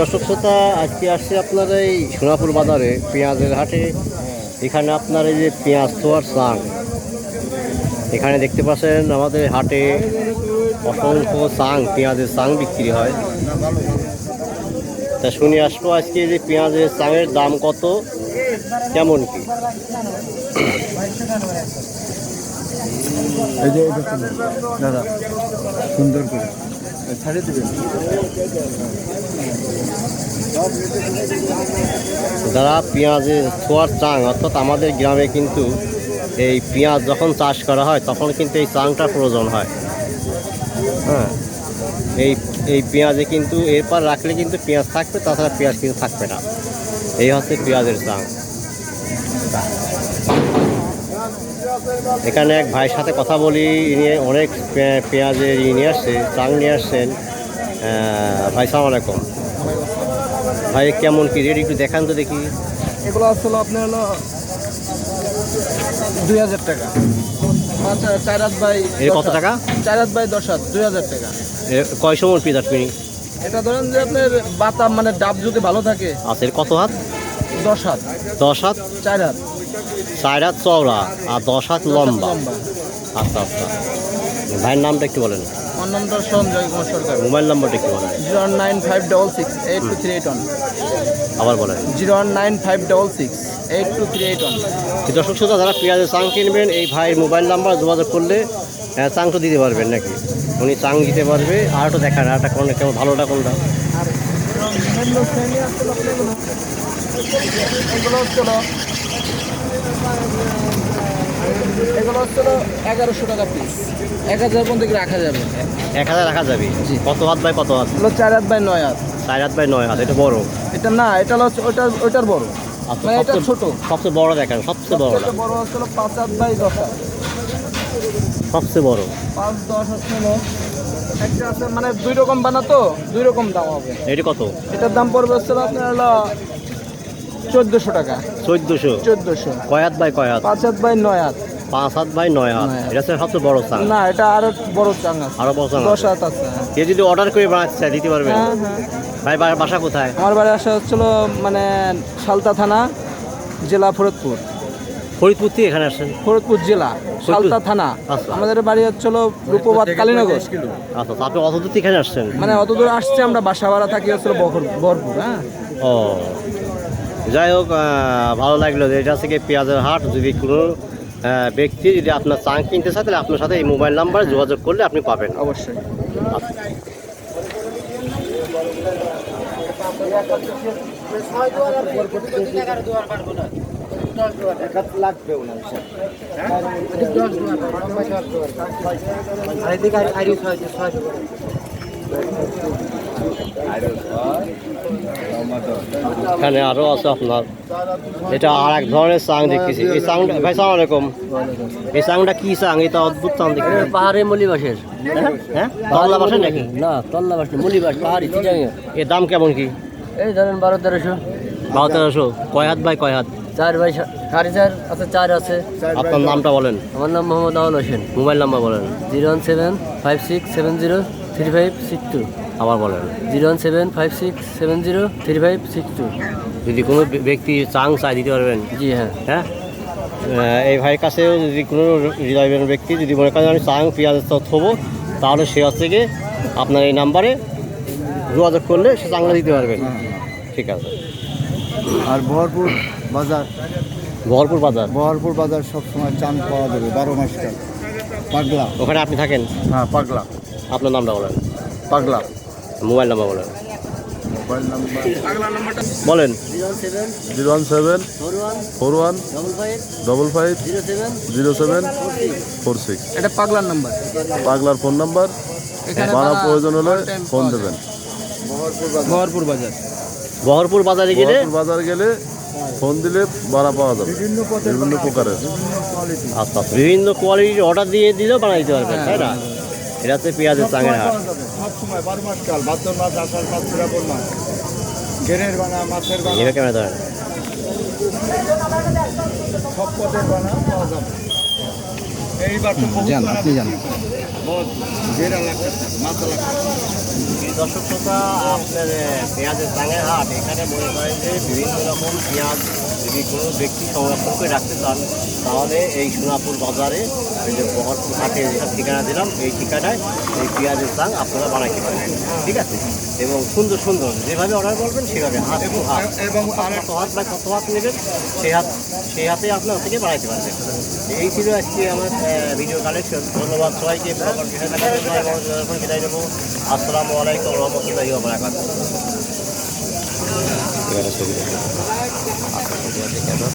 দর্শক শ্রোতা, আজকে আসছে আপনার এই সোনাপুর বাজারে পেঁয়াজের হাটে। এখানে আপনার এই যে পেঁয়াজ তোয়ার চাং এখানে দেখতে পাচ্ছেন আমাদের হাটে অসংখ্য চাং, পেঁয়াজের চাং বিক্রি হয়। তা শুনে আসব আজকে যে পেঁয়াজের চাঙের দাম কত, কেমন কি? সুন্দর করে। ছাড়িয়ে দেবেন যারা পেঁয়াজের ছোয়ার চাং, অর্থাৎ আমাদের গ্রামে কিন্তু এই পেঁয়াজ যখন চাষ করা হয়, তখন কিন্তু এই চাংটা প্রয়োজন হয়। হ্যাঁ এই এই পেঁয়াজে কিন্তু এরপর রাখলে কিন্তু পেঁয়াজ থাকবে, তাছাড়া পেঁয়াজ কিন্তু থাকবে না। এই হচ্ছে পেঁয়াজের চাং। এখানে এক ভাইয়ের সাথে কথা বলি ইনি অনেক পেঁয়াজের ই নিয়ে আসছে চাং নিয়ে আসছেন। ভাই সালাম আলাইকুম। ভাই কেমন কি? রেট একটু দেখান তো দেখি। এগুলো আসলে আপনার হলো দুই হাজার টাকা। পাঁচ চার হাত বাই এর দশ কত টাকা? চার হাত বাই দশ হাত দুই হাজার টাকা। কয় সময় পিস আপনি এটা ধরেন যে আপনার বাতাম মানে ডাব যদি ভালো থাকে আচ্ছা কত হাত? দশ হাত। দশ হাত? চার হাত। চার হাত চওড়া আর দশ হাত লম্বা। আচ্ছা আচ্ছা। ভাইয়ের নামটা একটু বলেন। আমার নামটা সঞ্জয় কুমার সরকার। মোবাইল নাম্বারটা একটু বলেন। Zero nine five double six eight two three eight one. আবার বলেন। Zero nine five double six eight two three eight one. তো দর্শক শ্রোতা যারা পেঁয়াজের চাং কিনবেন এই ভাইয়ের মোবাইল নাম্বার যোগাযোগ করলে আহ, চাংটা দিতে পারবেন নাকি? উনি চাং দিতে পারবে আর একটা দেখান আরটা কোন কেমন ভালোটা কোনটা? আর বিভিন্ন শ্রেণি আসছিল আপনার এগুলো হচ্ছিল এগারোশো টাকা পিস এক হাজার পর্যন্ত রাখা যাবে? এক হাজার রাখা যাবে? কত হাত বাই কত হাত? এগুলো চার হাত বাই নয় হাত। চার হাত বাই নয় হাত এটা বড়। এটা না এটা হলো ওইটার ওইটার বড়। আচ্ছা মানে এটা ছোট। সবচেয়ে বড় দেখেন সবচেয়ে এটা বড় হচ্ছিল পাঁচ হাত বাই দশ হাত। সবচেয়ে বড়। পাঁচ দশ হচ্ছিল একটা মানে দুই রকম বানাতো দুই রকম দাম হবে। এটা কত? এটার দাম পড়বে হচ্ছিল আপনার হলো চোদ্দোশো টাকা। চোদ্দোশো? চোদ্দোশো। কয় হাত বাই কয় হাত? পাঁচ হাত বাই নয় হাত। পাঁচ হাত বাই নয় হাত। এটা সবচেয়ে বড় চাং। না এটা আরও বড় চাং আছে। আরও বড় চাং দশ। হাত আছে। কেউ যদি অর্ডার করে বানাতে চায় দিতে পারবেন হ্যাঁ হ্যাঁ। ভাই বা- বাসা কোথায়? আমার বাড়ি আসা হচ্ছিল মানে সালতা থানা জেলা ফরিদপুর। ফরিদপুর থেকে এখানে আসছেন? ফরিদপুর জেলা সালতা থানা। আচ্ছা। আমাদের বাড়ি হচ্ছিল রূপবাদ কালীনগর। আচ্ছা আপনি অত দূর থেকে এখানে আসছেন? মানে অত দূর আসছে আমরা বাসা ভাড়া থাকি হচ্ছিল বহর- বহরপুর হ্যাঁ। ও। যাই হোক ভালো লাগল যে এটা থেকে পেঁয়াজের হাট যদি কোনো ব্যক্তি যদি আপনার চাং কিনতে চায় তাহলে আপনার সাথে এই মোবাইল নাম্বার যোগাযোগ করলে আপনি পাবেন অবশ্যই আচ্ছা। এখানে আরও আছে আপনার। এটা আর এক ধরনের চাং দেখতেছি। এই চাংটা ভাই সালাম আলাইকুম। এই চাংটা কি চাং এটা অদ্ভুত চাং দেখি পাহাড়ে মলিবাসের হ্যাঁ? তল্লা বাসেন নাকি? না তল্লা বাস মলিবাস পাহাড়ি এর। দাম কেমন কি? এই ধরেন বারো তেরোশো। বারো তেরোশো। কয় হাত বাই কয় হাত? চার বাই সাড়ে চার আছে চার আছে। আপনার নামটা বলেন। আমার নাম মোহাম্মদ আউল হোসেন। মোবাইল নাম্বার বলেন। Zero one seven five six seven zero three five six two. আবার বলেন। Zero one seven five six seven zero three five six two. যদি কোনো ব্যক্তি চাং চাই দিতে পারবেন? জি হ্যাঁ। হ্যাঁ? এই ভাইয়ের কাছেও যদি কোনো হৃদয়বান ব্যক্তি যদি মনে করেন আমি চাং পেঁয়াজের তো থবো তাহলে সে হচ্ছে গিয়ে আপনার এই নাম্বারে যোগাযোগ করলে সে চাংটা দিতে পারবেন ঠিক আছে। আর বহরপুর বাজার। বহরপুর বাজার? বহরপুর বাজার সবসময় চান পাওয়া যাবে বারো মাস পাগলা। ওখানে আপনি থাকেন? হ্যাঁ পাগলা। আপনার নামটা বলেন। পাগলা। মোবাইল নাম্বার বলেন। মোবাইল নাম্বার বলেন। Zero one seven four one double five zero seven four six. এটা পাগলার নাম্বার। পাগলার ফোন নাম্বার। ভাড়া ভাড়া প্রয়োজন হলে ফোন দেবেন। বহরপুর বাজার। বহরপুর বাজারে গেলে? বহরপুর বাজার গেলে ফোন দিলে ভাড়া পাওয়া যাবে। বিভিন্ন প্রকারের। আচ্ছা আচ্ছা। বিভিন্ন কোয়ালিটির অর্ডার দিয়ে দিলেও বানিয়ে দিতে পারবেন তাই না? এটা হচ্ছে পেঁয়াজের চাঙের হাট। সবসময় বারো মাস কাল ভাদ্র মাস আষাঢ় মাস শ্রাবণ মাস। গেরের বানা মাছের বানা। এবার কেমন ধরেন? সব পদের বানা পাওয়া যাবে। এইবার তো বহুত জান, আপনি জান। গেরা লাগবে মাছ লাগবে দর্শক শ্রোতা আপনার পেঁয়াজের চাঙের হাট এখানে মনে করেন যে বিভিন্ন রকম পেঁয়াজ যদি কোনো ব্যক্তি সংরক্ষণ করে রাখতে চান তাহলে এই সোনাপুর বাজারে ওই যে বহরপুর হাটে যেসব ঠিকানা দিলাম এই ঠিকানায় এই পেঁয়াজের চাং আপনারা বানাইতে পারবেন ঠিক আছে? এবং সুন্দর সুন্দর যেভাবে অর্ডার করবেন সেভাবে হাত টু হাত। এবং কত হাত বা কত হাত নেবেন সেই হাত সেই হাতে আপনার থেকে বাড়াইতে পারবেন। এই ছিল আজকে আমার ভিডিও কালেকশন ধন্যবাদ সবাইকে। এবং বিদায় নেব। আসসালামু আলাইকুম রহমতুল্লাহি Diyos, ikaw